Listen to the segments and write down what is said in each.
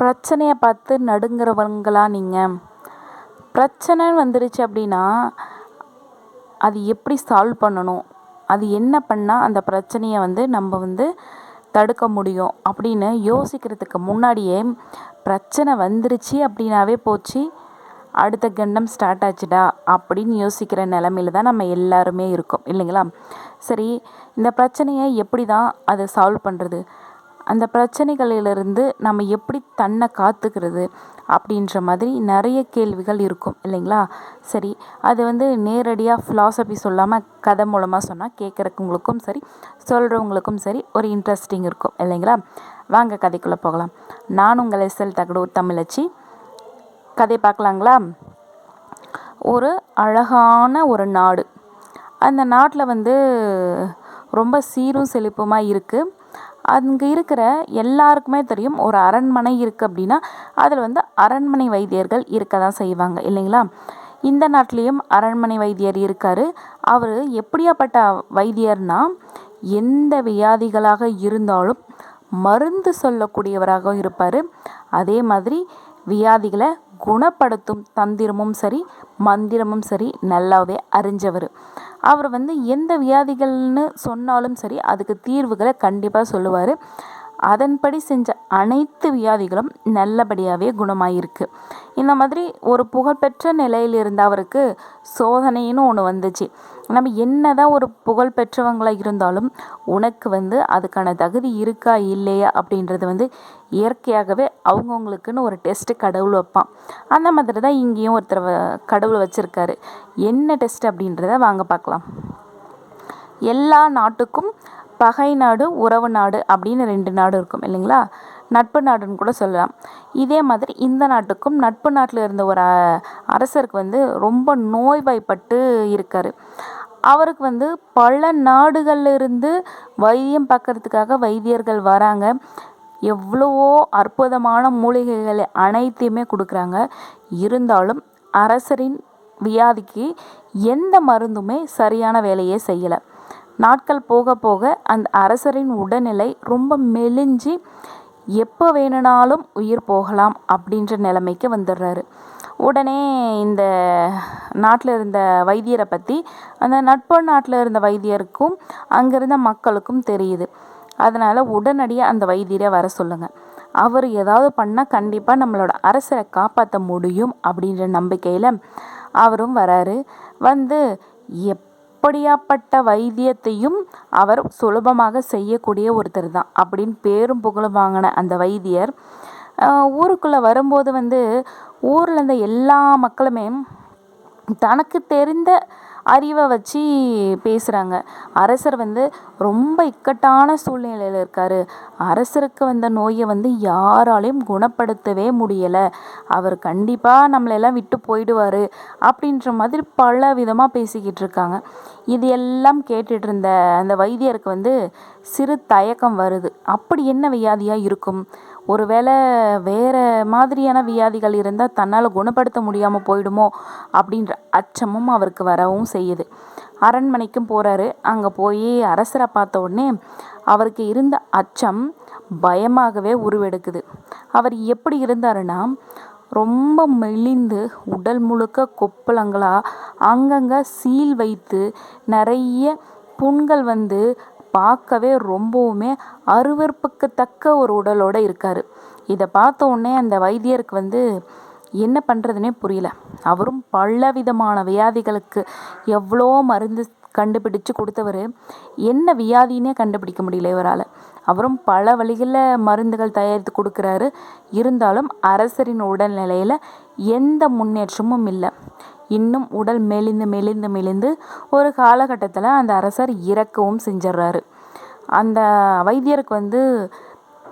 பிரச்சனையை பார்த்து நடுங்கிறவங்களா நீங்கள் பிரச்சனைன்னு வந்துருச்சு அப்படின்னா அது எப்படி சால்வ் பண்ணணும்? அது என்ன பண்ணால் அந்த பிரச்சனையை வந்து நம்ம வந்து தடுக்க முடியும்? அப்படின்னு யோசிக்கிறதுக்கு முன்னாடியே பிரச்சனை வந்துருச்சு அப்படின்னாவே போச்சு. அடுத்த கண்டம் ஸ்டார்ட் ஆச்சுடா அப்படின்னு யோசிக்கிற நிலமையில தான் நம்ம எல்லாருமே இருக்கோம். இல்லைங்களா? சரி இந்த பிரச்சனையை எப்படி தான் அதை சால்வ் பண்ணுறது அந்த பிரச்சனைகளிலிருந்து நம்ம எப்படி தன்னை காத்துக்கிறது அப்படின்ற மாதிரி நிறைய கேள்விகள் இருக்கும் இல்லைங்களா? சரி அது வந்து நேரடியாக ஃபிலாசபி சொல்லாமல் கதை மூலமாக சொன்னால் கேட்குறவங்களுக்கும் சரி சொல்கிறவங்களுக்கும் சரி ஒரு இன்ட்ரெஸ்டிங் இருக்கும் இல்லைங்களா? வாங்க கதைக்குள்ளே போகலாம். நான் உங்கள் எஸ்எல் தகடூர் தமிழச்சி. கதை பார்க்கலாங்களா? ஒரு அழகான ஒரு நாடு. அந்த நாட்டில் வந்து ரொம்ப சீரும் செழிப்புமாக இருக்குது அங்கே இருக்கிற எல்லாருக்குமே தெரியும் ஒரு அரண்மனை இருக்குது அப்படின்னா அதில் வந்து அரண்மனை வைத்தியர்கள் இருக்க தான் செய்வாங்க இல்லைங்களா? இந்த நாட்டிலையும் அரண்மனை வைத்தியர் இருக்கார். அவர் எப்படியாப்பட்ட வைத்தியர்னா எந்த வியாதிகளாக இருந்தாலும் மருந்து சொல்லக்கூடியவராகவும் இருப்பார். அதே மாதிரி வியாதிகளை குணப்படுத்தும் தந்திரமும் சரி மந்திரமும் சரி நல்லாவே அறிஞ்சவர். அவர் வந்து எந்த வியாதிகள்னு சொன்னாலும் சரி அதுக்கு தீர்வுகளை கண்டிப்பாக சொல்லுவார். அதன்படி செஞ்ச அனைத்து வியாதிகளும் நல்லபடியாகவே குணமாயிருக்கு. இந்த மாதிரி ஒரு புகழ்பெற்ற நிலையில் இருந்த அவருக்கு சோதனைன்னு ஒன்று வந்துச்சு. நம்ம என்ன தான் ஒரு புகழ்பெற்றவங்களாக இருந்தாலும் உனக்கு வந்து அதுக்கான தகுதி இருக்கா இல்லையா அப்படின்றது வந்து இயற்கையாகவே அவங்கவுங்களுக்குன்னு ஒரு டெஸ்ட்டு கடவுள் வைப்பான். அந்த மாதிரி தான் இங்கேயும் ஒருத்தர் கடவுள் வச்சுருக்காரு. என்ன டெஸ்ட் அப்படின்றத வாங்க பார்க்கலாம். எல்லா நாட்டுக்கும் பகை நாடு உறவு நாடு அப்படின்னு ரெண்டு நாடு இருக்கும் இல்லைங்களா? நட்பு நாடுன்னு கூட சொல்லலாம். இதே மாதிரி இந்த நாட்டுக்கும் நட்பு நாட்டில் இருந்த ஒரு அரசருக்கு வந்து ரொம்ப நோய்வாய்ப்பட்டு இருக்கார். அவருக்கு வந்து பல நாடுகளில் இருந்து வைத்தியம் பார்க்கறதுக்காக வைத்தியர்கள் வராங்க. எவ்வளவோ அற்புதமான மூலிகைகளை அனைத்தையுமே கொடுக்குறாங்க. இருந்தாலும் அரசரின் வியாதிக்கு எந்த மருந்துமே சரியான வேலையே செய்யலை. நாட்கள் போக போக அந்த அரசரின் உடல்நிலை ரொம்ப மெலிஞ்சு எப்போ வேணுனாலும் உயிர் போகலாம் அப்படின்ற நிலைமைக்கு வந்துடுறாரு. உடனே இந்த நாட்டில் இருந்த வைத்தியரை பற்றி அந்த நட்பு நாட்டில் இருந்த வைத்தியருக்கும் அங்கே இருந்த மக்களுக்கும் தெரியுது. அதனால் உடனடியாக அந்த வைத்தியரை வர சொல்லுங்கள் அவர் ஏதாவது பண்ணால் கண்டிப்பாக நம்மளோட அரசரை காப்பாற்ற முடியும் அப்படின்ற நம்பிக்கையில் அவரும் வராரு. வந்து எப் அப்படியாப்பட்ட வைத்தியத்தையும் அவர் சுலபமாக செய்யக்கூடிய ஒருத்தர் தான் அப்படின்னு பேரும் புகழும் வாங்கின அந்த வைத்தியர். ஊருக்குள்ளே வரும்போது வந்து ஊரில் இருந்த எல்லா மக்களுமே தனக்கு தெரிந்த அறிவை வச்சு பேசுகிறாங்க அரசர் வந்து ரொம்ப இக்கட்டான சூழ்நிலையில் இருக்கார். அரசருக்கு வந்த நோயை வந்து யாராலையும் குணப்படுத்தவே முடியலை. அவர் கண்டிப்பாக நம்மளெல்லாம் விட்டு போயிடுவார் அப்படின்ற மாதிரி பல விதமாக பேசிக்கிட்டு இருக்காங்க. இது எல்லாம் கேட்டுட்டு இருந்த அந்த வைத்தியருக்கு வந்து சிறு தயக்கம் வருது. அப்படி என்ன வியாதியாக இருக்கும்? ஒருவேளை வேறு மாதிரியான வியாதிகள் இருந்தால் தன்னால் குணப்படுத்த முடியாமல் போயிடுமோ அப்படின்ற அச்சமும் அவருக்கு வரவும் செய்யுது. அரண்மனைக்கும் போகிறாரு அங்கே போய் அரசரை பார்த்த உடனே அவருக்கு இருந்த அச்சம் பயமாகவே உருவெடுக்குது. அவர் எப்படி இருந்தாருன்னா ரொம்ப மெலிந்து உடல் முழுக்க கொப்பளங்களாக அங்கங்கே சீல் வைத்து நிறைய புண்கள் வந்து பார்க்கவே ரொம்பவுமே அருவருப்புக்கு தக்க ஒரு உடலோடு இருக்கார். இதை பார்த்த உடனே அந்த வைத்தியருக்கு வந்து என்ன பண்ணுறதுனே புரியல. அவரும் பல விதமான வியாதிகளுக்கு எவ்வளோ மருந்து கண்டுபிடிச்சு கொடுத்தவர் என்ன வியாதினே கண்டுபிடிக்க முடியல இவரால். அவரும் பல வழிகளில் மருந்துகள் தயாரித்து கொடுக்குறாரு. இருந்தாலும் அரசரின் உடல்நிலையில் எந்த முன்னேற்றமும் இல்லை. இன்னும் உடல் மெலிந்து மெலிந்து மெலிந்து ஒரு காலகட்டத்தில் அந்த அரசர் இறக்கவும் செஞ்சிடுறாரு அந்த வைத்தியருக்கு வந்து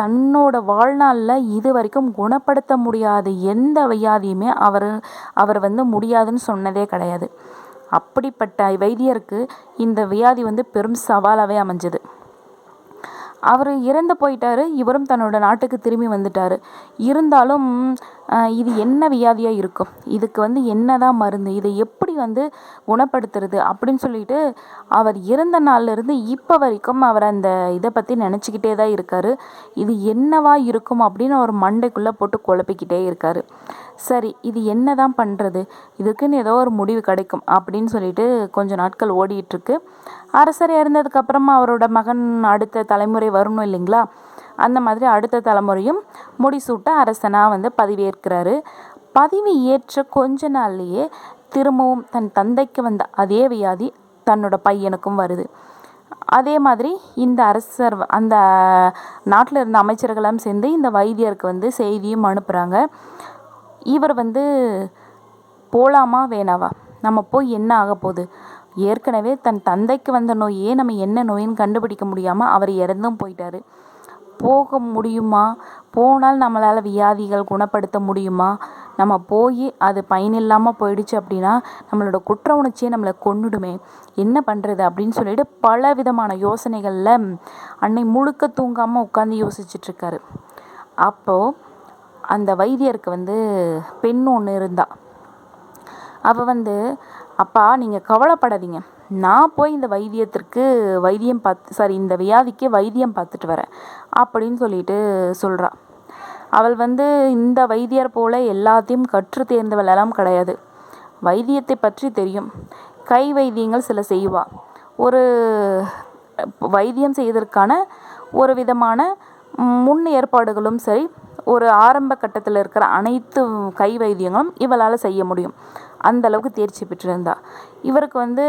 தன்னோட வாழ்நாளில் இது வரைக்கும் குணப்படுத்த முடியாத எந்த வியாதியுமே அவர் அவர் வந்து முடியாதுன்னு சொன்னதே கிடையாது. அப்படிப்பட்ட வைத்தியருக்கு இந்த வியாதி வந்து பெரும் சவாலாகவே அமைஞ்சது. அவர் இறந்து போயிட்டாரு. இவரும் தன்னோட நாட்டுக்கு திரும்பி வந்துட்டார். இருந்தாலும் இது என்ன வியாதியாக இருக்கும்? இதுக்கு வந்து என்னதான் மருந்து? இதை எப்படி வந்து குணப்படுத்துறது? அப்படின்னு சொல்லிட்டு அவர் இறந்த நாள்ல இருந்து இப்போ வரைக்கும் அவர் அந்த இதை பற்றி நினச்சிக்கிட்டே தான் இருக்காரு. இது என்னவா இருக்கும் அப்படின்னு அவர் மண்டைக்குள்ளே போட்டு குழப்பிக்கிட்டே இருக்காரு. சரி இது என்ன தான் பண்ணுறது இதுக்குன்னு ஏதோ ஒரு முடிவு கிடைக்கும் அப்படின்னு சொல்லிட்டு கொஞ்ச நாட்கள் ஓடிட்டுருக்கு அரசர் இறந்ததுக்கப்புறமா அவரோட மகன் அடுத்த தலைமுறை வரணும் இல்லைங்களா? அந்த மாதிரி அடுத்த தலைமுறையும் முடிசூட்ட அரசனாக வந்து பதவியேற்கிறாரு. பதவி ஏற்ற கொஞ்ச நாள்லேயே திரும்பவும் தன் தந்தைக்கு வந்த அதே வியாதி தன்னோட பையனுக்கும் வருது. அதே மாதிரி இந்த அரசர் அந்த நாட்டில் இருந்த அமைச்சர்களெல்லாம் சேர்ந்து இந்த வைத்தியருக்கு வந்து செய்தியும் அனுப்புகிறாங்க இவர் வந்து போகலாமா வேணாவா? நம்ம போய் என்ன ஆக போகுது? ஏற்கனவே தன் தந்தைக்கு வந்த நோயே நம்ம என்ன நோயின்னு கண்டுபிடிக்க முடியாமல் அவர் இறந்தும் போயிட்டாரு. போக முடியுமா? போனால் நம்மளால் வியாதிகள் குணப்படுத்த முடியுமா? நம்ம போய் அது பயனில்லாமல் போயிடுச்சு அப்படின்னா நம்மளோட குற்ற உணர்ச்சியை நம்மளை கொன்னுடுமே. என்ன பண்ணுறது அப்படின்னு சொல்லிட்டு பல விதமான யோசனைகளில் அன்னை முழுக்க தூங்காமல் உட்காந்து யோசிச்சிட்ருக்காரு அப்போது அந்த வைத்தியருக்கு வந்து பெண் ஒன்று இருந்தா. அவள் வந்து அப்பா நீங்கள் கவலைப்படாதீங்க. நான் போய் இந்த வைத்தியத்திற்கு வைத்தியம் பார்த்து சாரி இந்த வியாதிக்கு வைத்தியம் பார்த்துட்டு வரேன் அப்படின்னு சொல்லிட்டு சொல்கிறா அவள் வந்து இந்த வைத்தியர் போல எல்லாத்தையும் கற்று தேர்ந்தவள் எல்லாம் கிடையாது. வைத்தியத்தை பற்றி தெரியும். கை வைத்தியங்கள் சில செய்வா. ஒரு வைத்தியம் செய்வதற்கான ஒரு விதமான முன் ஏற்பாடுகளும் சரி ஒரு ஆரம்ப கட்டத்தில் இருக்கிற அனைத்து கை வைத்தியங்களும் இவளால் செய்ய முடியும். அந்த அளவுக்கு தேர்ச்சி பெற்றிருந்தா. இவருக்கு வந்து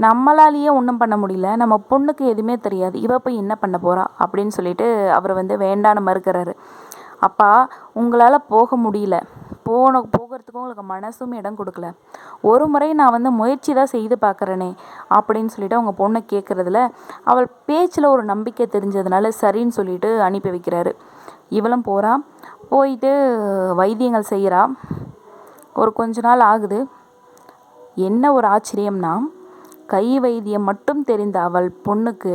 நம்மளாலேயே ஒன்றும் பண்ண முடியல நம்ம பொண்ணுக்கு எதுவுமே தெரியாது இவ போய் என்ன பண்ண போகிறா அப்படின்னு சொல்லிட்டு அவர் வந்து வேண்டான்னு மறுக்கிறாரு. அப்பா உங்களால் போக முடியல. போன போகிறதுக்கும் உங்களுக்கு மனசும் இடம் கொடுக்கல. ஒரு முறை நான் வந்து முயற்சி தான் செய்து பார்க்குறேனே அப்படின்னு சொல்லிட்டு அவங்க பொண்ணை கேட்குறதுல அவள் பேச்சில் ஒரு நம்பிக்கை தெரிஞ்சதுனால சரின்னு சொல்லிட்டு அனுப்பி வைக்கிறாரு. இவளும் போகிறா போயிட்டு வைத்தியங்கள் செய்கிறா ஒரு கொஞ்ச நாள் ஆகுது. என்ன ஒரு ஆச்சரியம்னா கை வைத்தியம் மட்டும் தெரிந்த அவள் பொண்ணுக்கு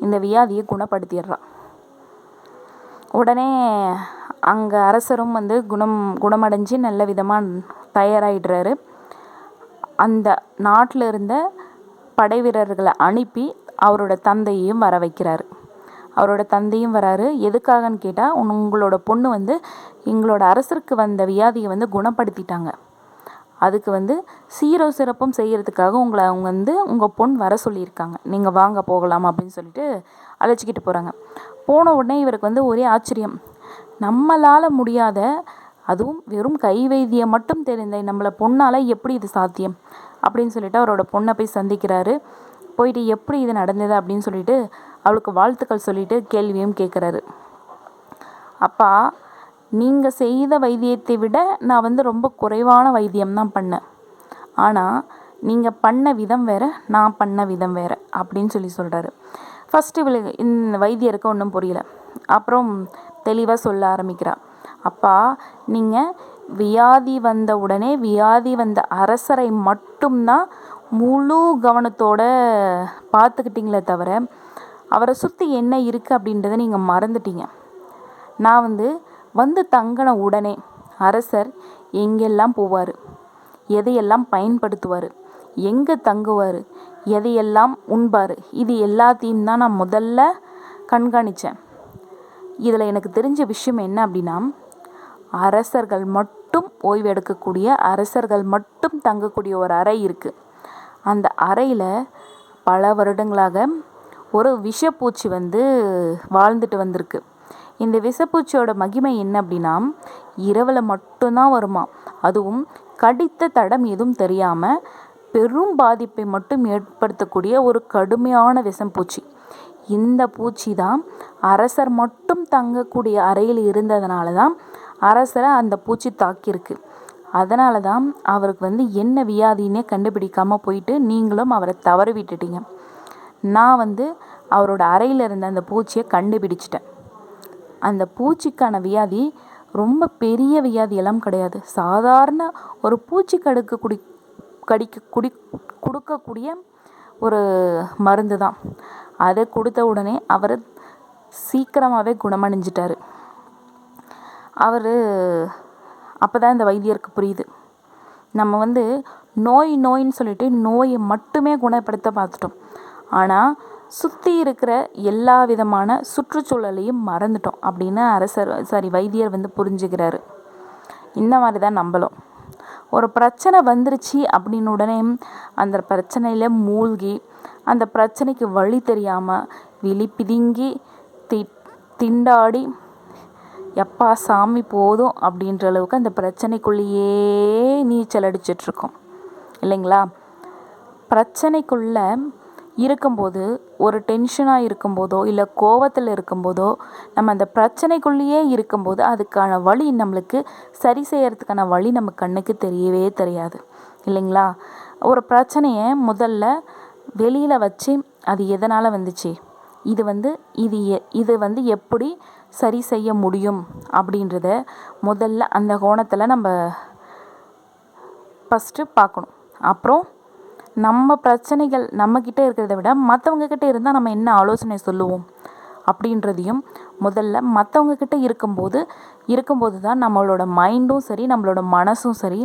இந்த வியாதியை குணப்படுத்திடுறான் உடனே அங்கே அரசரும் வந்து குணம் குணமடைஞ்சு நல்ல விதமாக தயாராகிடுறாரு அந்த நாட்டில் இருந்த படை வீரர்களை அனுப்பி அவரோட தந்தையையும் வர வைக்கிறாரு அவரோட தந்தையும் வராரு. எதுக்காகன்னு கேட்டால் உங்களோட பொண்ணு வந்து எங்களோட அரசருக்கு வந்த வியாதியை வந்து குணப்படுத்திட்டாங்க. அதுக்கு வந்து சீரோ சிறப்பும் செய்கிறதுக்காக உங்களை அவங்க வந்து உங்கள் பொண் வர சொல்லியிருக்காங்க. நீங்கள் வாங்க போகலாம் அப்படின்னு சொல்லிட்டு அழைச்சிக்கிட்டு போகிறாங்க போன உடனே இவருக்கு வந்து ஒரே ஆச்சரியம். நம்மளால் முடியாத அதுவும் வெறும் கை வைத்தியம் மட்டும் தெரிந்த நம்மளை பொண்ணால் எப்படி இது சாத்தியம்? அப்படின்னு சொல்லிட்டு அவரோட பொண்ணை போய் சந்திக்கிறாரு. போயிட்டு எப்படி இது நடந்தது அப்படின்னு சொல்லிட்டு அவளுக்கு வாழ்த்துக்கள் சொல்லிட்டு கேள்வியும் கேட்குறாரு அப்பா நீங்கள் செய்த வைத்தியத்தை விட நான் வந்து ரொம்ப குறைவான வைத்தியம் தான் பண்ணேன். ஆனால் நீங்கள் பண்ண விதம் வேறு நான் பண்ண விதம் வேறு அப்படின்னு சொல்லி சொல்கிறாரு ஃபஸ்ட்டு இவளுக்கு இந்த வைத்தியருக்கு ஒன்றும் புரியல. அப்புறம் தெளிவாக சொல்ல ஆரம்பிக்கிறா. அப்பா நீங்கள் வியாதி வந்த உடனே வியாதி வந்த அரசரை மட்டும்தான் முழு கவனத்தோடு பார்த்துக்கிட்டிங்களே தவிர அவரை சுற்றி என்ன இருக்குது அப்படின்றத நீங்கள் மறந்துட்டீங்க. நான் வந்து வந்து தங்கின உடனே அரசர் எங்கெல்லாம் போவார்? எதையெல்லாம் பயன்படுத்துவார்? எங்கே தங்குவார்? எதையெல்லாம் உண்பார்? இது எல்லாத்தையும் தான் நான் முதல்ல கண்காணித்தேன் இதில் எனக்கு தெரிஞ்ச விஷயம் என்ன அப்படின்னா அரசர்கள் மட்டும் ஓய்வு எடுக்கக்கூடிய அரசர்கள் மட்டும் தங்கக்கூடிய ஒரு அறை இருக்குது அந்த அறையில் பல வருடங்களாக ஒரு விஷப்பூச்சி வந்து வாழ்ந்துட்டு வந்திருக்கு. இந்த விஷப்பூச்சியோட மகிமை என்ன அப்படின்னா இரவில் மட்டும்தான் வருமா? அதுவும் கடித்த தடம் எதுவும் தெரியாமல் பெரும் பாதிப்பை மட்டும் ஏற்படுத்தக்கூடிய ஒரு கடுமையான விஷம்பூச்சி இந்த பூச்சி தான் அரசர் மட்டும் தங்கக்கூடிய அறையில் இருந்ததுனால தான் அரசரை அந்த பூச்சி தாக்கியிருக்கு. அதனால தான் அவருக்கு வந்து என்ன வியாதின்னே கண்டுபிடிக்காமல் போயிட்டு நீங்களும் அவரை தவற விட்டுட்டீங்க. நான் வந்து அவரோட அறையில் இருந்த அந்த பூச்சியை கண்டுபிடிச்சிட்டேன். அந்த பூச்சிக்கான வியாதி ரொம்ப பெரிய வியாதியெல்லாம் கிடையாது. சாதாரண ஒரு பூச்சி கடுக்கு குடி கடிக்க குடி கொடுக்கக்கூடிய ஒரு மருந்து தான். அதை கொடுத்த உடனே அவர் சீக்கிரமாகவே குணமடைஞ்சிட்டாரு. அவர் அப்போ தான் இந்த வைத்தியருக்கு புரியுது. நம்ம வந்து நோய் நோயின்னு சொல்லிட்டு நோயை மட்டுமே குணப்படுத்த பார்த்துட்டோம். ஆனால் சுற்றி இருக்கிற எல்லா விதமான சுற்றுச்சூழலையும் மறந்துட்டோம் அப்படின்னு அரசர் சாரி வைத்தியர் வந்து புரிஞ்சுக்கிறாரு. இந்த மாதிரி தான் நம்பலும் ஒரு பிரச்சனை வந்துருச்சு அப்படின்னு உடனே அந்த பிரச்சனையில் மூழ்கி அந்த பிரச்சனைக்கு வழி தெரியாமல் விழி பிதுங்கி தி திண்டாடி எப்பா சாமி போதும் அப்படின்ற அளவுக்கு அந்த பிரச்சனைக்குள்ளேயே நீச்சல் அடிச்சிட்ருக்கோம் இல்லைங்களா? பிரச்சனைக்குள்ளே இருக்கும்போது ஒரு டென்ஷனாக இருக்கும்போதோ இல்லை கோவத்தில் இருக்கும்போதோ நம்ம அந்த பிரச்சனைக்குள்ளேயே இருக்கும்போது அதுக்கான வழி நம்மளுக்கு சரி செய்யறதுக்கான வழி நம்ம கண்ணுக்கு தெரியவே தெரியாது. இல்லைங்களா? ஒரு பிரச்சனையை முதல்ல வெளியில் வச்சு அது எதனால் வந்துச்சு? இது வந்து இது எ இது வந்து எப்படி சரி செய்ய முடியும்? அப்படின்றத முதல்ல அந்த கோணத்தில் நம்ம ஃபஸ்ட்டு பார்க்கணும். அப்புறம் நம்ம பிரச்சனைகள் நம்மக்கிட்ட இருக்கிறத விட மற்றவங்கக்கிட்ட இருந்தால் நம்ம என்ன ஆலோசனை சொல்லுவோம்? அப்படின்றதையும் முதல்ல மற்றவங்கக்கிட்ட இருக்கும்போது இருக்கும்போது தான் நம்மளோட மைண்டும் சரி நம்மளோட மனசும் சரி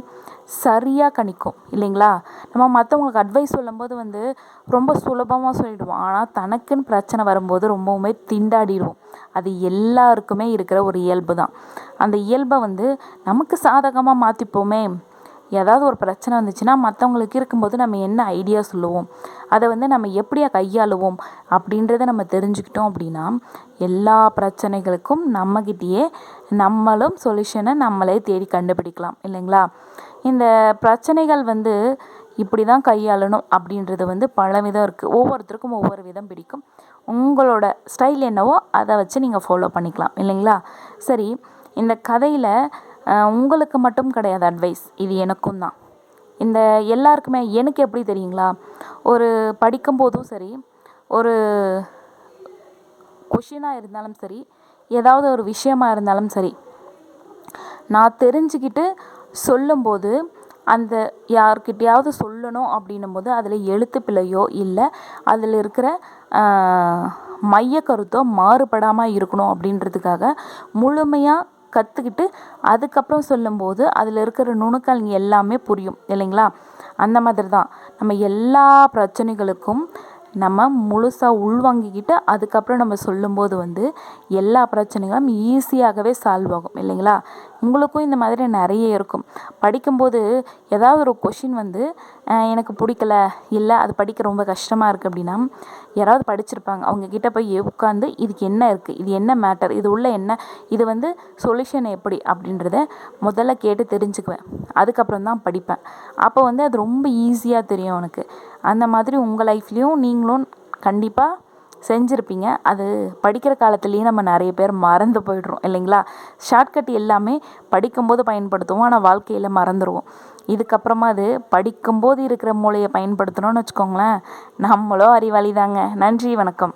சரியாக கணிக்கும். இல்லைங்களா? நம்ம மற்றவங்களுக்கு அட்வைஸ் சொல்லும்போது வந்து ரொம்ப சுலபமாக சொல்லிடுவோம். ஆனால் தனக்குன்னு பிரச்சனை வரும்போது ரொம்பவுமே திண்டாடிடுவோம். அது எல்லாருக்குமே இருக்கிற ஒரு இயல்பு தான். அந்த இயல்பை வந்து நமக்கு சாதகமாக மாற்றிப்போமே ஏதாவது ஒரு பிரச்சனை வந்துச்சுன்னா மற்றவங்களுக்கு இருக்கும்போது நம்ம என்ன ஐடியா சொல்லுவோம்? அதை வந்து நம்ம எப்படியா கையாளுவோம்? அப்படின்றத நம்ம தெரிஞ்சுக்கிட்டோம் அப்படின்னா எல்லா பிரச்சனைகளுக்கும் நம்மக்கிட்டேயே நம்மளும் சொல்யூஷனை நம்மளே தேடி கண்டுபிடிக்கலாம். இல்லைங்களா? இந்த பிரச்சனைகள் வந்து இப்படி தான் கையாளணும் அப்படின்றது வந்து பல விதம் இருக்குது ஒவ்வொருத்தருக்கும் ஒவ்வொரு விதம் பிடிக்கும். உங்களோட ஸ்டைல் என்னவோ அதை வச்சு நீங்கள் ஃபாலோ பண்ணிக்கலாம். இல்லைங்களா? சரி இந்த கதையில் உங்களுக்கு மட்டும் கிடையாது அட்வைஸ் இது எனக்கும் தான். இந்த எல்லாருக்குமே எனக்கு எப்படி தெரியுங்களா? ஒரு படிக்கும்போதும் சரி ஒரு கொஷினாக இருந்தாலும் சரி ஏதாவது ஒரு விஷயமா இருந்தாலும் சரி நான் தெரிஞ்சுக்கிட்டு சொல்லும்போது அந்த யார்கிட்டயாவது சொல்லணும் அப்படின்னும் போது அதில் எழுத்து பிழையோ இல்லை அதில் இருக்கிற மைய கருத்தோ மாறுபடாமல் இருக்கணும் அப்படின்றதுக்காக முழுமையாக கற்றுக்கிட்டு அதுக்கப்புறம் சொல்லும்போது அதில் இருக்கிற நுணுக்கள் எல்லாமே புரியும் இல்லைங்களா? அந்த மாதிரி தான் நம்ம எல்லா பிரச்சனைகளுக்கும் நம்ம முழுசாக உள்வாங்கிக்கிட்டு அதுக்கப்புறம் நம்ம சொல்லும்போது வந்து எல்லா பிரச்சனைகளும் ஈஸியாகவே சால்வ் ஆகும் இல்லைங்களா? உங்களுக்கும் இந்த மாதிரி நிறைய இருக்கும். படிக்கும்போது ஏதாவது ஒரு கொஷின் வந்து எனக்கு பிடிக்கல இல்லை அது படிக்க ரொம்ப கஷ்டமாக இருக்குது அப்படின்னா யாராவது படிச்சிருப்பாங்க. அவங்கக்கிட்ட போய் உட்காந்து இதுக்கு என்ன இருக்குது இது என்ன மேட்டர் இது உள்ள என்ன? இது வந்து சொல்யூஷன் எப்படி? அப்படின்றத முதல்ல கேட்டு தெரிஞ்சுக்குவேன். அதுக்கப்புறம் தான் படிப்பேன். அப்போ வந்து அது ரொம்ப ஈஸியாக தெரியும் எனக்கு அந்த மாதிரி உங்கள் லைஃப்லேயும் நீங்களும் கண்டிப்பாக செஞ்சுருப்பீங்க. அது படிக்கிற காலத்துலேயே நம்ம நிறைய பேர் மறந்து போயிடுறோம் இல்லைங்களா? ஷார்ட்கட் எல்லாமே படிக்கும்போது பயன்படுத்துவோம் ஆனால் வாழ்க்கையில் மறந்துடுவோம் இதுக்கப்புறமா அது படிக்கும்போது இருக்கிற மூளையை பயன்படுத்தணும்னு வச்சுக்கோங்களேன் நம்மளோ அறிவாளி தாங்க நன்றி வணக்கம்.